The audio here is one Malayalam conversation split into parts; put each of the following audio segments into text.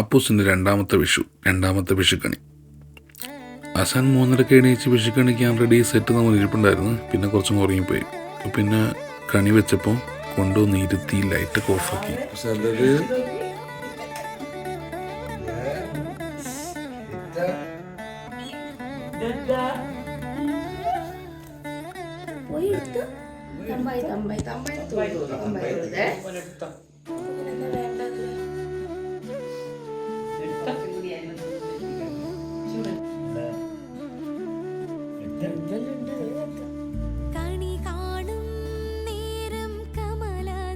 അപ്പൂസിന്റെ രണ്ടാമത്തെ വിഷു രണ്ടാമത്തെ വിഷുക്കണി. അസാൻ മൂന്നരക്ക് എണീച്ച് വിഷുക്കണിക്കാൻ റെഡി സെറ്റ് നമ്മൾ ഇരിപ്പുണ്ടായിരുന്നു. പിന്നെ കുറച്ചും ഉറങ്ങിപ്പോയി. പിന്നെ കണി വെച്ചപ്പോൾ കൊണ്ടുവന്ന് ഇരുത്തി ലൈറ്റൊക്കെ ഓഫാക്കി പോയി എടുത്തു? തമ്പായി തമ്പായി തമ്പായി തമ്പൈ തമ്പായി.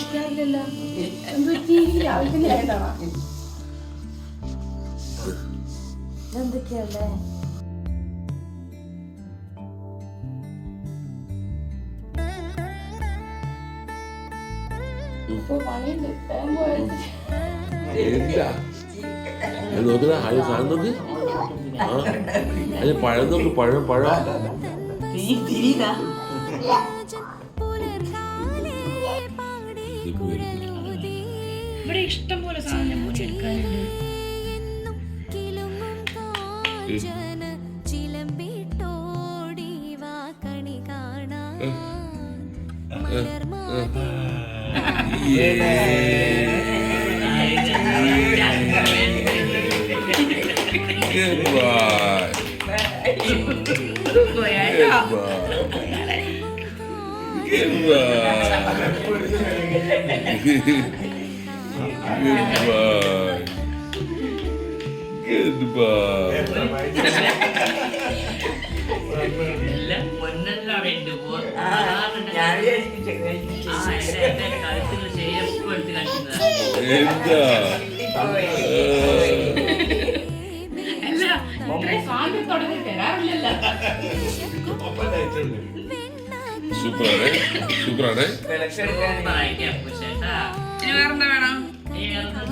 അച്ചടക്കത്തോടെ നിൽക്കാറില്ലല്ലോ. എന്ത് പറ്റി? രാവിലെ തന്നെ ആയതാണോ? ഇതെന്തൊക്കെയല്ലേ? ഇപ്പൊ പണിയുണ്ട് നോക്കുന്ന ആദ്യം സാധനം നോക്ക് ആ അതിന് പഴം നോക്ക് പഴം പഴം കുഴലൂതി ഇവിടെ ഇഷ്ടം പോലെ സാധനം എടുക്കാനുണ്ട് എന്നും കിലുങ്ങും കാഞ്ചന ചെരുപ്പ് Goodbye. എന്താ അല്ല ഇത്രയും സാധനം തുടങ്ങി തരാറില്ലല്ലോ. സൂപ്പറാണ്. സൂപ്പറാണ്. വേറെന്താ വേണം ഈ ഇറങ്ങുന്ന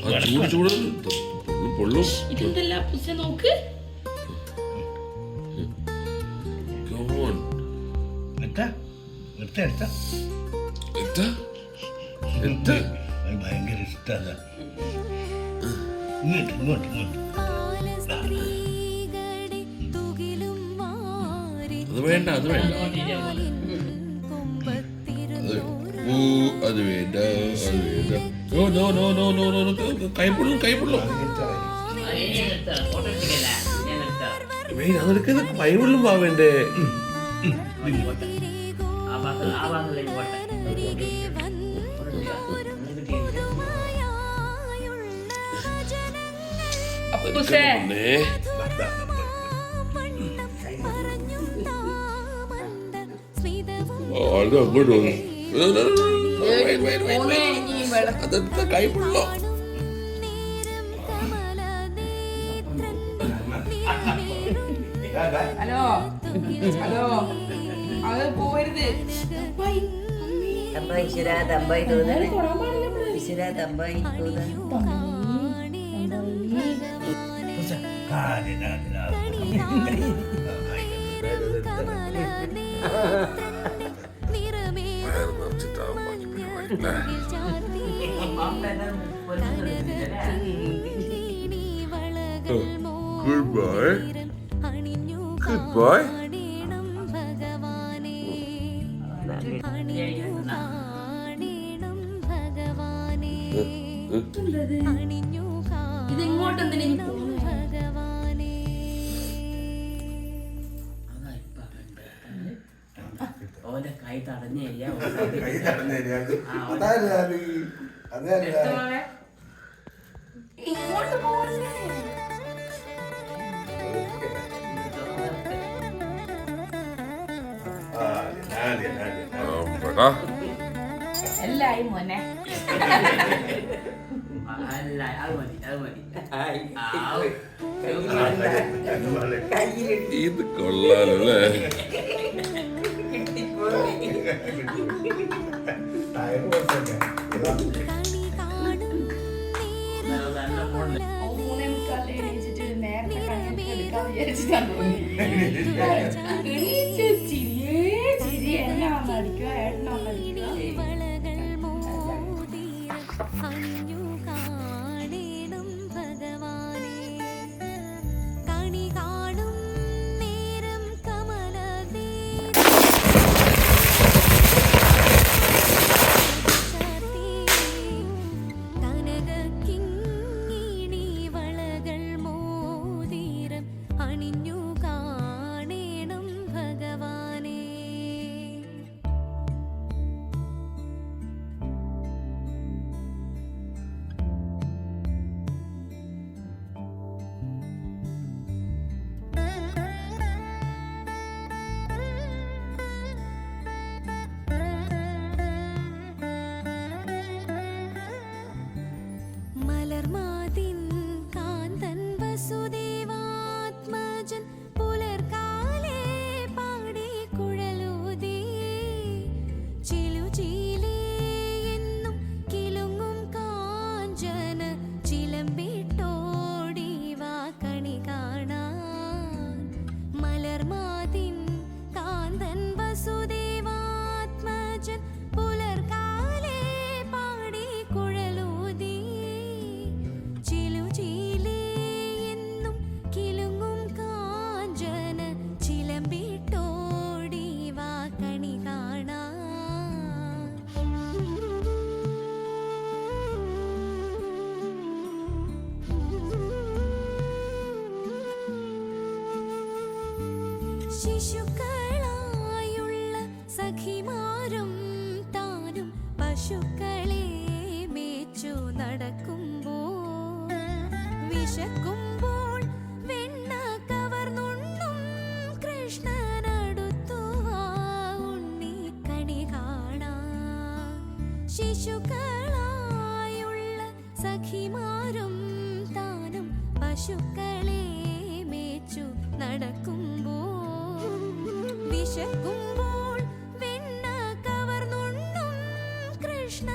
ചൂട് ചൂട് പൊള്ളും. ഇതെന്തല്ല പുസ്ത നോക്ക്? ഭയങ്കര ഇഷ്ടമാണ് ഇങ്ങോട്ട് ഇങ്ങോട്ട് ഇങ്ങോട്ട്. അത് വേണ്ട അത് വേണ്ട. അത് വേണ്ട അത് വേണ്ട. No no no no no no photo എടുത്തില്ല ഞാൻ എടുത്താ മെയിൻ അതെടുക്കുന്ന പാവേണ്ടേ പോട്ടെ അപ്പുസേ ഏ ഓ, അത് അങ്ങോട്ട് വന്നു. അതെടുത്ത കൈപ്പൊള്ളോ ഹലോ ഹലോ അത് പോരുത് തമ്പായി ഈശ്വര തമ്പായി തോന്നണേ. തൊടാൻ പാടില്ല നമ്മൾ. ഈശ്വര Good boy. Good boy. ഇതിങ്ങോട്ട് എന്തിനാ ഓലെ കൈ തടഞ്ഞേരിയ എല്ലായി മോനെ. അല്ല അത് മതി അത് മതി. ഇത് കൊള്ളാലല്ലേ? കിട്ടിപ്പോ ചിരിയെ ചിരി എന്നെ വന്നടിക്കുക ഏട്ടനെ വന്നടിക്കുക ആത്മാതിന്ന് വിശക്കുമ്പോൾ വെണ്ണ കവർന്നുണ്ണും. ഉണ്ണി കണി കാണാ. ശിശുക്കളായുള്ള സഖിമാരും താനും മേച്ചു വെണ്ണ കൃഷ്ണ